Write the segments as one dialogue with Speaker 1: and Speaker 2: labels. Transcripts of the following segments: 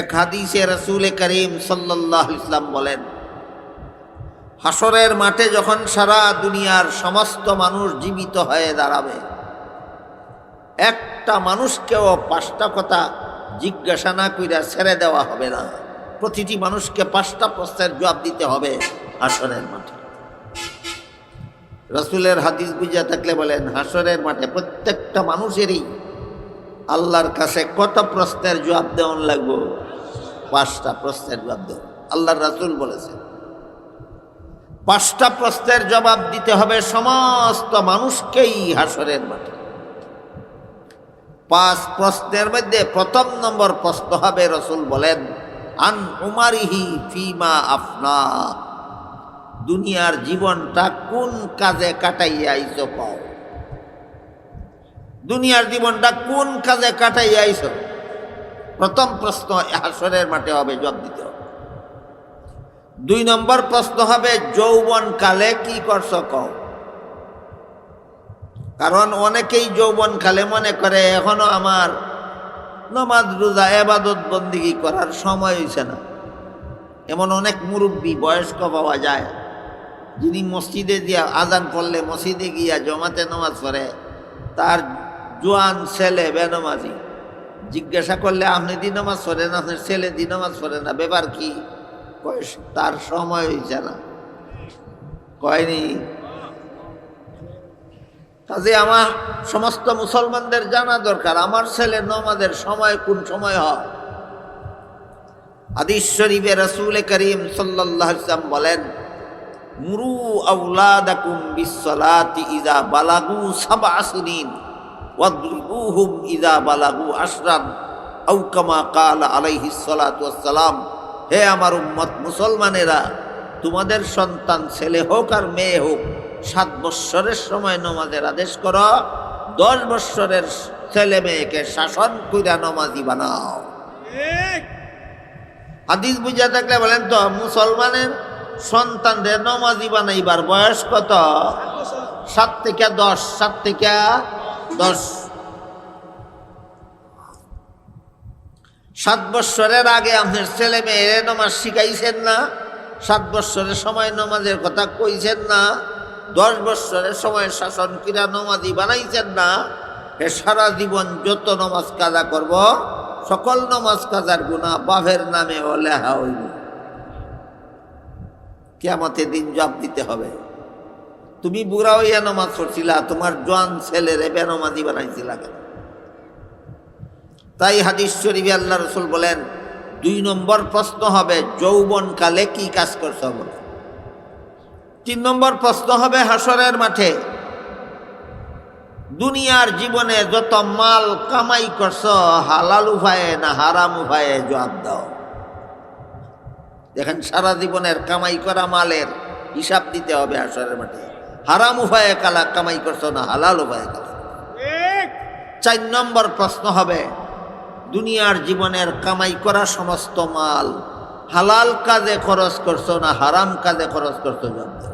Speaker 1: এক হাদিসে রসুল করিম সাল্লাহ ইসলাম বলেন হাসরের মাঠে যখন সারা দুনিয়ার সমস্ত মানুষ জীবিত হয়ে দাঁড়াবে, একটা মানুষকেও পাঁচটা কথা জিজ্ঞাসা না কইরা ছেড়ে দেওয়া হবে না। প্রতিটি মানুষকে পাঁচটা প্রশ্নের জবাব দিতে হবে হাসরের মাঠে। রসুলের হাদিস বুঝা থাকলে বলেন হাসরের মাঠে প্রত্যেকটা মানুষেরই আল্লাহর কাছে কত প্রশ্নের জবাব দেওয়ান লাগবো? পাঁচটা প্রশ্নের জবাব দেওয়া আল্লাহর রাসুল বলেছেন, পাঁচটা প্রশ্নের জবাব দিতে হবে সমস্ত মানুষকেই হাসরের মাঠে। পাঁচ প্রশ্নের মধ্যে প্রথম নম্বর প্রশ্ন হবে, রসুল বলেন, আন উমারিহি ফিমা আফনা, দুনিয়ার জীবনটা কোন কাজে কাটাইয়া আইছো পাও? দুনিয়ার জীবনটা কোন কাজে কাটাইয়া আইছো? প্রথম প্রশ্ন হাসরের মাঠে হবে? জবাব দিতে হবে। দুই নম্বর প্রশ্ন হবে, যৌবন কালে কি করছ কও? কারণ অনেকেই যৌবন কালে মনে করে, এখনও আমার নমাজ, রোজা, এবাদত বন্দিগি করার সময় হয়েছে না। এমন অনেক মুরব্বী, বয়স্ক পাওয়া যায়, যিনি মসজিদে দিয়া আজান পড়লে মসজিদে গিয়া জমাতে নামাজ পড়ে, তার জোয়ান ছেলে বেনমাজি। জিজ্ঞাসা করলে, আপনি দিন নামাজ পড়েন, আপনার ছেলে দিন নামাজ পড়ে না, ব্যাপার কি? কয়, তার সময় হয়েছে না। কয়নি? কাজে আমার সমস্ত মুসলমানদের জানা দরকার, আমার ছেলে নমাজের সময় কোন সময় হয়? আদিস শরীফে রসুল করিম সাল্লাহ ইসলাম বলেন, মুরু আউলাদাকুম বিশ্বলাতি ইজা বালাগু সাবা আসিন ওয়াদ্রিবুহুম ইজা বালাগু আশরান আউ কামা কাল আলাইহি ওয়াসসালাম। হে আমার উম্মত মুসলমানেরা তোমাদের সন্তান ছেলে হোক আর মেয়ে হোক সাত বৎসরের সময় নমাজের আদেশ করো দশ বৎসরের ছেলে মেয়েকে শাসন কইরা নমাজি বানাও। হাদিস বুঝা থাকলে বলেন তো মুসলমানের সন্তানদের নমাজি বানাইবার বয়স কত? সাত থেকে দশ সাত থেকে দশ। সাত বৎসরের আগে আপনার ছেলে মেয়ে নমাজ শিখাইছেন না, সাত বৎসরের সময় নমাজের কথা কইছেন না, দশ বৎসরের সময় শাসন কিরা নমাজি বানাইছেন না, এ সারা জীবন যত নমাজ কাজা করব, সকল নমাজ কাজার গুণা বাফের নামে লেহা হইব। কেমতে দিন জব দিতে হবে। তুমি বুড়া হইয়া নমাজ পড়ছিলা, তোমার জোয়ান ছেলেরে বেনমাজি বানাইছিলা কেন? তাই হাদিস শরীফে আল্লাহ রসুল বলেন, দুই নম্বর প্রশ্ন হবে যৌবন কালে কি কাজ করছ বলে? তিন নম্বর প্রশ্ন হবে হাসরের মাঠে দুনিয়ার জীবনে যত মাল কামাই করছ, হালাল উপায়ে না হারাম উপায়ে জবাব দাও। দেখেন সারা জীবনের কামাই করা মালের হিসাব দিতে হবে হাসরের মাঠে। হারাম উপায়ে কালা কামাই করছ না হালাল উপায়ে কালা। চার নম্বর প্রশ্ন হবে দুনিয়ার জীবনের কামাই করা সমস্ত মাল হালাল কাজে খরচ করছ না হারাম কাজে খরচ করছ জানতে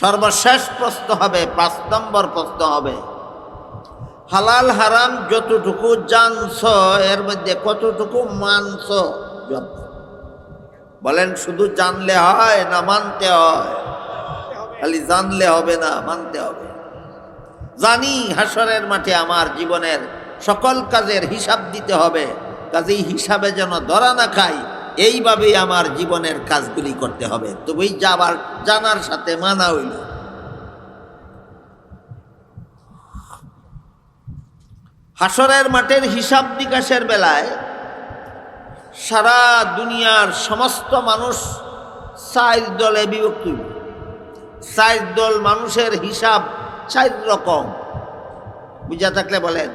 Speaker 1: সর্বশেষ প্রশ্ন হবে পাঁচ নম্বর প্রশ্ন হবে হালাল হারাম যতটুকু জানছ এর মধ্যে কতটুকু মানছ বলেন শুধু জানলে হয় না মানতে হয়? খালি জানলে হবে না, মানতে হবে। জানি হাসরের মাঠে আমার জীবনের সকল কাজের হিসাব দিতে হবে, কাজেই হিসাবে যেন ধরা না খাই, এইভাবেই আমার জীবনের কাজগুলি করতে হবে। তবেই যাবার, জানার সাথে মানা হইল। হাসরের মাঠের হিসাব নিকাশের বেলায় সারা দুনিয়ার সমস্ত মানুষ চার দলে বিভক্ত হইব চার দল মানুষের হিসাব চার রকম। বুঝা থাকলে বলেন,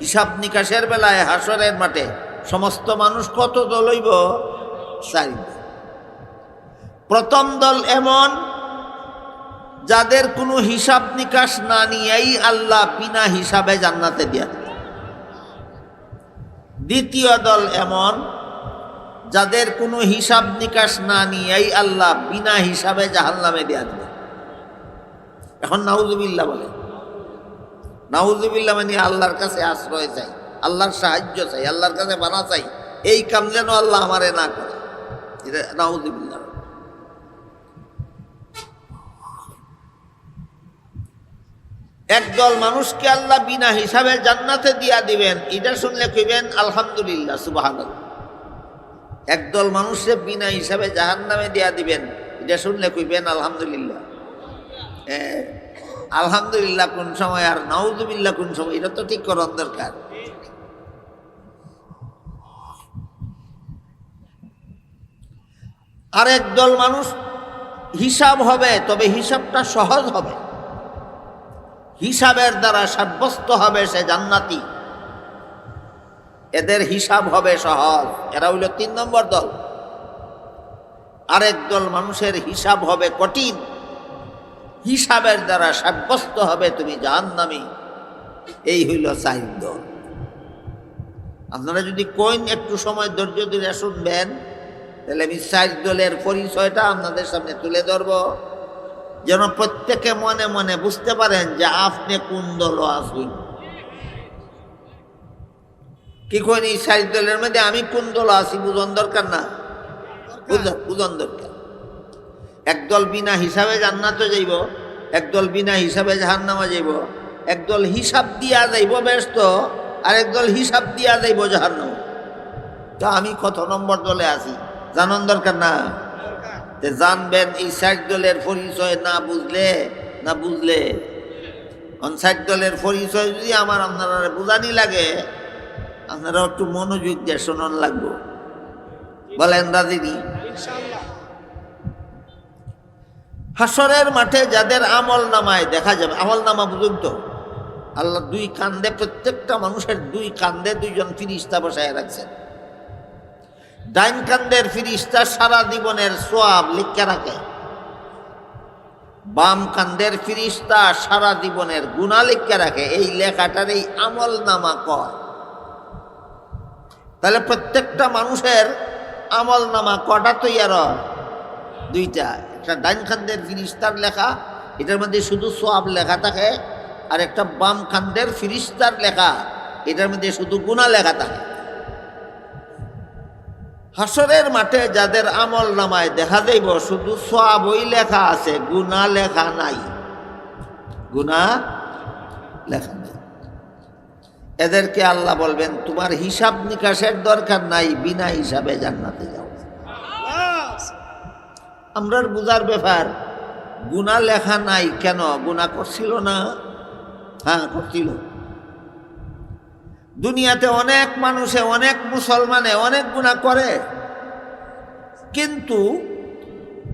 Speaker 1: হিসাব নিকাশের বেলায় হাসরের মাঠে সমস্ত মানুষ কত দল হইব? চারি প্রথম দল এমন, যাদের কোনো হিসাব নিকাশ না নিয়েই আল্লাহ বিনা হিসাবে জান্নাতে দিয়া দ্বিতীয় দল এমন যাদের কোনো হিসাব নিকাশ না নিয়েই আল্লাহ বিনা হিসাবে জাহান্নামে দেয়া দেবে। এখন নাউজুবিল্লাহ বলে। নাউজুবিল্লা মানে আল্লাহর কাছে আশ্রয় চাই, আল্লাহর সাহায্য চাই, আল্লাহর কাছে বানা চাই, এই কাম যেন আল্লাহ আমারে না করে। এটা নাউজুবিল্লাহ। একদল মানুষকে আল্লাহ বিনা হিসাবে জান্নাতে দিয়া দিবেন, এটা শুনলে কইবেন, আলহামদুলিল্লাহ সুবাহ একদল মানুষকে বিনা হিসাবে জাহান নামে দিয়া দিবেন। এটা শুনলে কইবেন, আলহামদুলিল্লাহ। আলহামদুলিল্লাহ কোন সময় আর নাউজুবিল্লাহ কোন সময়, এটা তো ঠিক করন দরকার। আর একদল মানুষ হিসাব হবে, তবে হিসাবটা সহজ হবে। হিসাবের দ্বারা সাব্যস্ত হবে সে জান্নাতি। এদের হিসাব হবে সহজ। এরা হইল তিন নম্বর দল। আরেক দল মানুষের হিসাব হবে কঠিন। হিসাবের দ্বারা সাব্যস্ত হবে তুমি জান জাহান্নামি। এই হইল চার দল। আপনারা যদি কইন একটু সময় ধৈর্য ধরে শুনবেন, তাহলে আমি চার দলের পরিচয়টা আপনাদের সামনে তুলে ধরব। যেন প্রত্যেকে মনে মনে বুঝতে পারেন যে আপনি কোন দল আসুন কি কইন এই চার দলের মধ্যে আমি কোন দল আছি বুঝন দরকার না? বুঝ- বুঝন দরকার। একদল বিনা হিসাবে জান্নাতে যাইব একদল বিনা হিসাবে জাহান্নামা যাইব একদল হিসাব দিয়া যাইব ব্যস্ত আর একদল হিসাব দিয়া যাইব জাহান্নাম। তো আমি কত নম্বর দলে আছি জানন দরকার না? জানবেন এই ষাট দলের পরিচয় না বুঝলে না বুঝলে? ষাট দলের পরিচয় যদি আমার আপনারা বুঝানি লাগে আপনারা একটু মনোযোগ দিয়ে শোনন লাগবো। বলেন রাজিনী হাসরের মাঠে যাদের আমল নামায়, দেখা যাবে, আমল নামা বুঝুন তো। আল্লাহ দুই কান্দে, প্রত্যেকটা মানুষের দুই কান্দে দুইজন ফিরিস্তা বসায় রাখছেন। ডাইন কান্দের ফিরিস্তা সারা জীবনের সোয়াব লিখে রাখে। বাম কান্দের ফিরিস্তা সারা জীবনের গুণা লিখে রাখে। এই লেখাটার এই আমল নামা কয়? তাহলে প্রত্যেকটা মানুষের আমল নামা কটা তৈয়ার? দুইটা। একটা ডাইন খান্দের ফিরিস্তার লেখা, এটার মধ্যে শুধু সোয়াব লেখা থাকে, আর একটা বাম খান্দের ফিরিস্তার লেখা, এটার মধ্যে শুধু গুণা লেখা থাকে। হাসরের মাঠে যাদের আমল নামায় দেখা যাইব, শুধু সোয়াবই লেখা আছে গুণা লেখা নাই। গুণা লেখা এদেরকে আল্লাহ বলবেন, তোমার হিসাব নিকাশের দরকার নাই, বিনা হিসাবে জান্নাতে যাও। আমরার বুঝার ব্যাপার গুণা লেখা নাই কেন? গুণা করছিল না? হ্যাঁ করছিল। দুনিয়াতে অনেক মানুষে, অনেক মুসলমানে অনেক গুণা করে। কিন্তু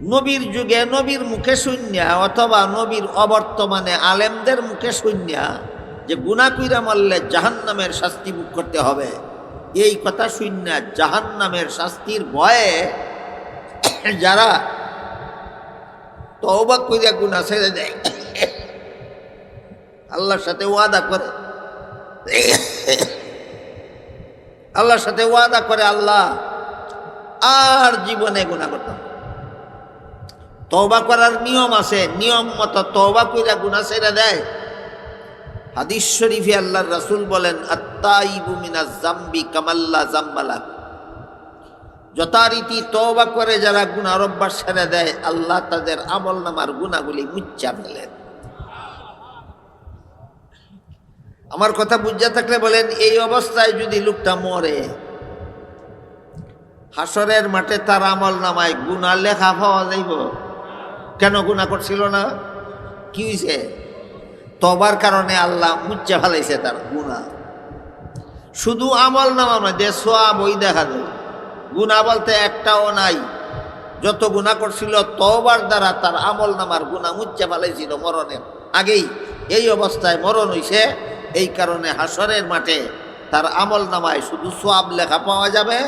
Speaker 1: নবীর যুগে, নবীর মুখে শুনিয়া অথবা নবীর অবর্তমানে আলেমদের মুখে শুনিয়া যে গুণা কইরা মারলে জাহান্নামের শাস্তি মুখ করতে হবে। এই কথা শুনিয়া জাহান্নামের শাস্তির ভয়ে যারা তওবা কইরা গুণা ছেড়ে দেয়, আল্লাহর সাথে ওয়াদা করে। আল্লাহর সাথে ওয়াদা করে আল্লাহ আর জীবনে গুণা করতাম তওবা করার নিয়ম আছে, নিয়ম মতো তওবা কইরা গুণা ছেড়ে দেয়। হাদিস শরীফে আল্লাহর রাসূল বলেন, আত্তাইবু মিনাজ জাম্বি কামাল্লা জাম্বালা। যথারীতি তওবা করে যারা গুনার অভ্যাস ছেড়ে দেয়, আল্লাহ তাদের আমল নামার গুণাগুলি মুচ্চা ফেলেন আমার কথা বুঝা থাকলে বলেন, এই অবস্থায় যদি লোকটা মরে হাসরের মাঠে তার আমল নামায় গুণা লেখা পাওয়া যাইব? কেন গুণা করছিল না? কি হয়েছে তবার কারণে আল্লাহ মুচ্চা ফেলাইছে তার গুণা শুধু আমল নামা মধ্যে সোয়া বই দেখা যায়। গুণা বলতে একটাও নাই। যত গুণা করছিল তবার দ্বারা তার আমল নামার গুণা মুচ্চা ফেলাইছিল মরণের। আগেই এই অবস্থায় মরণ হইছে। এই কারণে হাসরের মাঠে তার আমল নামায় শুধু সোয়াব লেখা পাওয়া যাবে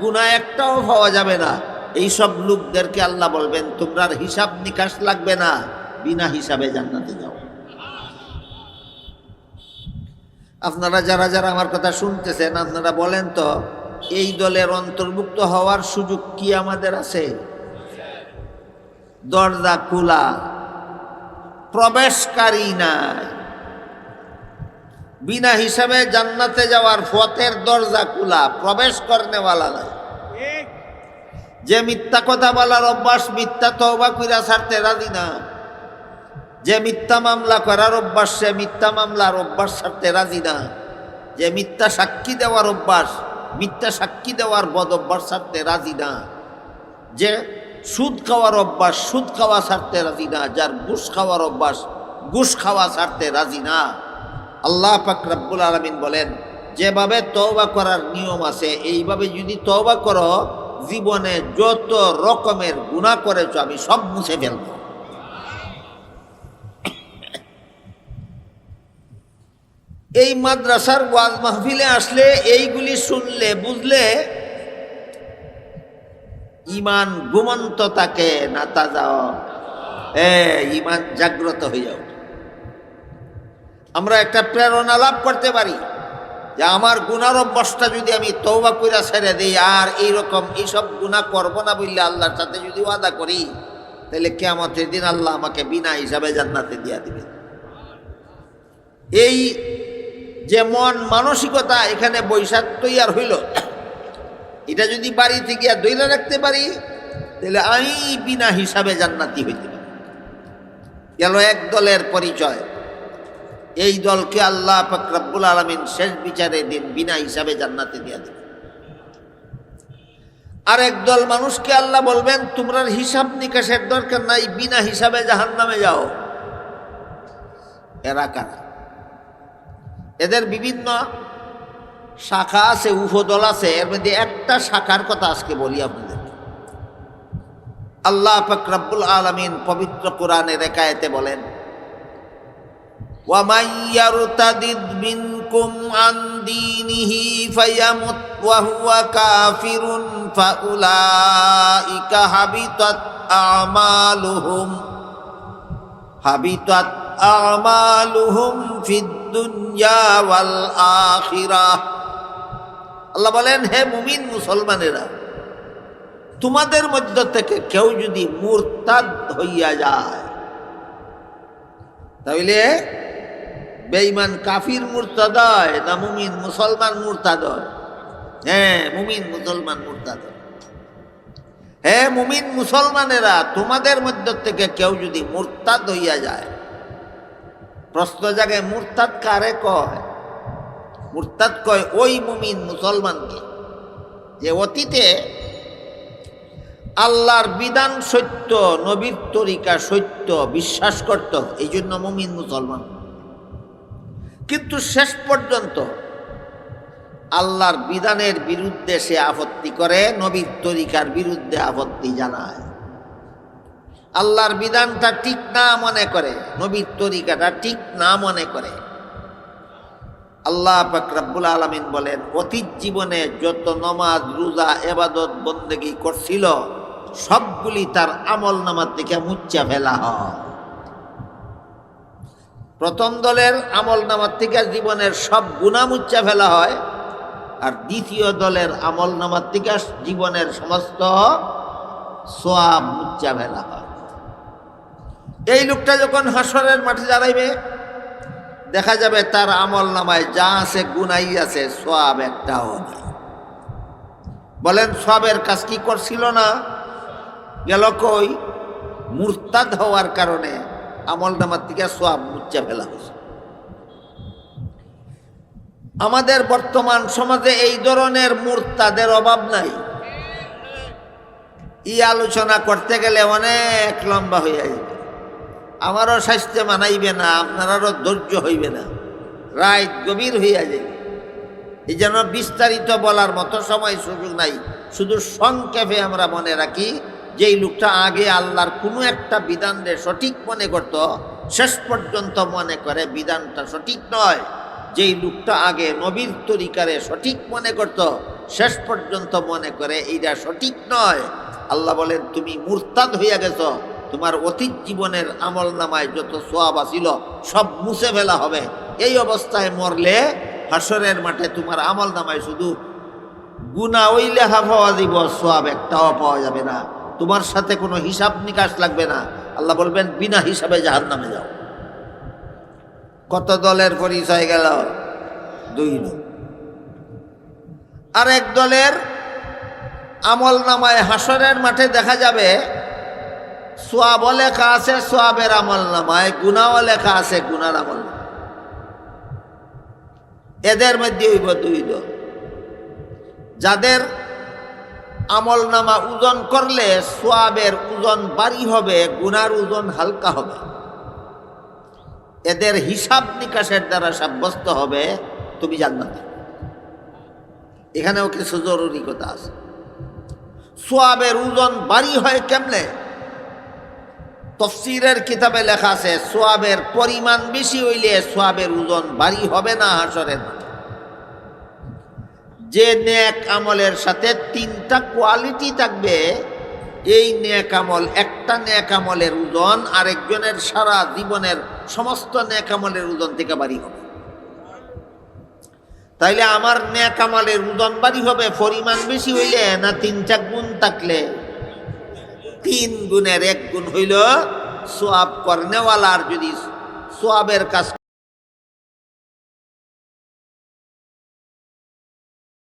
Speaker 1: গুণা একটাও পাওয়া যাবে না। এই সব লোকদেরকে আল্লাহ বলবেন তোমরা হিসাব নিকাশ লাগবে না। বিনা হিসাবে জান্নাতে যাও। আপনারা যারা যারা আমার কথা শুনতেছেন আপনারা বলেন তো এই দলের অন্তর্ভুক্ত হওয়ার সুযোগ কি আমাদের আছে? দরজা খোলা প্রবেশকারী নাই। বিনা হিসাবে জান্নাতে যাওয়ার ফতের দরজা খোলা প্রবেশ করনেওয়ালা নাই। যে মিথ্যা কথা বলার অভ্যাস মিথ্যা তওবা কইরা ছাড়তে রাজি না। যে মিথ্যা মামলা করার অভ্যাস, সে মিথ্যা মামলার অভ্যাস ছাড়তে রাজি না। যে মিথ্যা সাক্ষী দেওয়ার অভ্যাস, মিথ্যা সাক্ষী দেওয়ার বদ অভ্যাস ছাড়তে রাজি না। যে সুদ খাওয়ার অভ্যাস, সুদ খাওয়া ছাড়তে রাজি না। যার ঘুষ খাওয়ার অভ্যাস, ঘুষ খাওয়া ছাড়তে রাজি না। আল্লাহ পাক রব্বুল আলমিন বলেন, যেভাবে তওবা করার নিয়ম আছে, এইভাবে যদি তওবা করো, জীবনে যত রকমের গুণা করেছ, আমি সব মুছে ফেলব। এই মাদ্রাসার ওয়াজ মাহফিলে আসলে এইগুলি শুনলে, বুঝলে ইমান ঘুমন্ত থাকে না তাজা। এ, ইমান জাগ্রত হয়ে যাও। আমরা একটা প্রেরণা লাভ করতে পারি যে আমার গুনার অভ্যাসটা যদি আমি তৌবা কইরা ছেড়ে দিই, আর এইরকম এইসব গুণা করব না বললে আল্লাহর সাথে যদি ওয়াদা করি, তাহলে কেমতের দিন আল্লাহ আমাকে বিনা হিসাবে জান্নাতে দিয়া দিবে এই যে মন মানসিকতা এখানে বৈশাখ তৈয়ার হইল। এটা যদি বাড়িতে গিয়া দৈরা রাখতে পারি, তাহলে আমি বিনা হিসাবে জান্নাতি হইতে পারি। গেল এক দলের পরিচয়। এই দলকে আল্লাহ ফকরাবুল আলমিন শেষ বিচারে দিন বিনা হিসাবে জান্নাতে দিয়া দেবে আর দল মানুষকে আল্লাহ বলবেন, তোমরা হিসাব নিকাশের দরকার নাই, বিনা হিসাবে জাহান নামে যাও। এরা কারা? এদের বিভিন্ন শাখা আছে উহদল আছে, এর মধ্যে একটা শাখার কথা আজকে বলি আপনাদের আল্লাহ ফকরাবুল আলমিন পবিত্র কোরআনে রেখায়তে বলেন হাবিত আমালুহুম। আমালুহুম আল্লাহ বলেন, হে মুমিন মুসলমানেরা, তোমাদের মধ্য থেকে কেউ যদি মুরতাদ হইয়া যায়, তাহলে বেইমান কাফির মুরতাদ হয় না মুমিন মুসলমান মুরতাদ হ্যাঁ? মুমিন মুসলমান মুরতাদ হে মুমিন মুসলমানেরা, তোমাদের মধ্য থেকে কেউ যদি মুরতাদ হইয়া যায় প্রশ্ন জাগে, মুরতাদ কারে কয়? মুরতাদ কয়, ওই মুমিন মুসলমানকে যে অতীতে আল্লাহর বিধান সত্য, নবীর তরিকা সত্য, বিশ্বাস করত এই জন্য মুমিন মুসলমান। কিন্তু শেষ পর্যন্ত আল্লাহর বিধানের বিরুদ্ধে সে আপত্তি করে, নবীর তরিকার বিরুদ্ধে আপত্তি জানায়। আল্লাহর বিধানটা ঠিক না মনে করে, নবীর তরিকাটা ঠিক না মনে করে। আল্লাহ পাকরাবুল আলমিন বলেন, অতীত জীবনে যত নমাজ, রোজা এবাদত বন্দেগি করছিল, সবগুলি তার আমল নামার থেকে মুচ্চা ফেলা হয়। প্রথম দলের আমল নামার থেকে জীবনের সব গুণা মুচ্চা ফেলা হয়, আর দ্বিতীয় দলের আমল নামার থেকে জীবনের সমস্ত সোয়াব মুচ্চা ফেলা হয়। এই লোকটা যখন হাসরের মাঠে দাঁড়াইবে, দেখা যাবে তার আমল নামায় যা আছে গুনাই আছে সোয়াব একটাও নাই বলেন, সবের কাজ কি করছিল না? গেল কই? মুরতাদ হওয়ার কারণে আমল নামার থেকে সোয়াব মুচ্চা ফেলা হয়েছে। আমাদের বর্তমান সমাজে এই ধরনের মুরতাদের অভাব নাই। ই আলোচনা করতে গেলে অনেক লম্বা হয়ে যাবে আমারও স্বাস্থ্য মানাইবে না আপনারও ধৈর্য হইবে না। রায় গভীর হইয়া যাবে এই যেন বিস্তারিত বলার মতো সময় সুযোগ নাই। শুধু সংক্ষেপে আমরা মনে রাখি, যেই লোকটা আগে আল্লাহর কোনো একটা বিধানরে সঠিক মনে করত, শেষ পর্যন্ত মনে করে বিধানটা সঠিক নয়। যেই লোকটা আগে নবীর তরিকারে সঠিক মনে করত, শেষ পর্যন্ত মনে করে এইটা সঠিক নয়। আল্লাহ বলেন, তুমি মুরতাদ হইয়া গেছ তোমার অতীত জীবনের আমল নামায় যত সোয়াব আসিল, সব মুছে ফেলা হবে। এই অবস্থায় মরলে হাসরের মাঠে তোমার আমল নামায় শুধু গুণা ওই লেখা পাওয়া দিব সোয়াব একটাও পাওয়া যাবে না। তোমার সাথে কোনো হিসাব নিকাশ লাগবে না। আল্লাহ বলবেন, বিনা হিসাবে জাহান নামে যাও। কত দলের পরিচয় গেল? দুই দল। আর এক দলের আমল নামায় হাসরের মাঠে দেখা যাবে সোয়াব লেখা আছে, সোয়াবের আমল নামায় গুনাও লেখা আছে, গুনার আমল এদের মধ্যে হইব দুই দল। যাদের আমল নামা ওজন করলে সোয়াবের ওজন বাড়ি হবে, গুনার ওজন হালকা হবে। এদের হিসাব নিকাশের দ্বারা সাব্যস্ত হবে, তুমি জান্নাতে। এখানেও কিছু জরুরি কথা আছে। সোয়াবের ওজন বাড়ি হয় কেমনে? তফসিরের কিতাবে লেখা আছে, সোয়াবের পরিমাণ বেশি হইলে সোয়াবের ওজন বাড়ি হবে না হাসরের। যে নেক আমলের সাথে তিনটা কোয়ালিটি থাকবে, এই নেক আমল, একটা নেক আমলের ওজন আরেকজনের সারা জীবনের সমস্ত নেক আমলের ওজন থেকে বাড়ি হবে তাইলে আমার নেক আমলের ওজন বাড়ি হবে, পরিমাণ বেশি হইলে না তিনটা গুণ থাকলে তিন গুণের এক গুণ হইল সোয়াব করনেওয়ালার যদি সোয়াবের কাজ